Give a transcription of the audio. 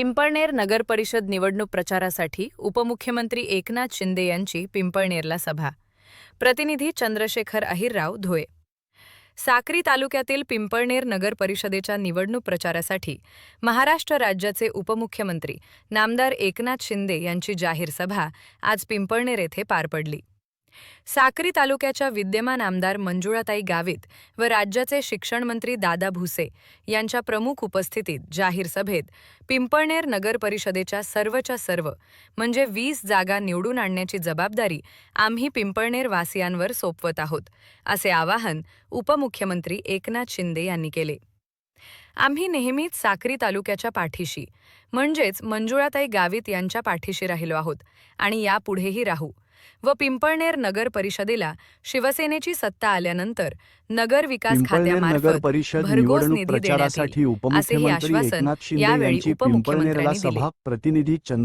पिंपळनेर नगर परिषद निवडणूक प्रचारासाठी उपमुख्यमंत्री एकनाथ शिंदे यांची पिंपळनेरला सभा. प्रतिनिधी चंद्रशेखर अहिरराव धुळे. साक्री तालुक्यातील पिंपळनेर नगर परिषदेच्या निवडणूक प्रचारासाठी महाराष्ट्र राज्याचे उपमुख्यमंत्री नामदार एकनाथ शिंदे यांची जाहीर सभा आज पिंपळनेर येथे पार पडली. साक्री तालुक्याच्या विद्यमान आमदार मंजुळाताई गावित व राज्याचे शिक्षण मंत्री दादा भुसे यांच्या प्रमुख उपस्थितीत जाहीर सभेत पिंपळनेर नगर परिषदेच्या सर्वच्या सर्व म्हणजे वीस जागा निवडून आणण्याची जबाबदारी आम्ही पिंपळनेर वासियांवर सोपवत आहोत असे आवाहन उपमुख्यमंत्री एकनाथ शिंदे यांनी केले. आम्ही नेहमीच साक्री तालुक्याच्या पाठीशी म्हणजेच मंजुळाताई गावित यांच्या पाठीशी राहिलो आहोत आणि यापुढेही राहू व पिंपळनेर नगर परिषदेला शिवसेनेची सत्ता आल्यानंतर नगर विकास खात्यामार्फत परिषद भरघोस निधी देण्यात प्रचारासाठी येईल, असेही उपमुख्यमंत्री आश्वासन एकनाथ शिंदे यावेळी यांची उपमुख्यमंत्र्यांनी दिले. सभा प्रतिनिधी चंद्र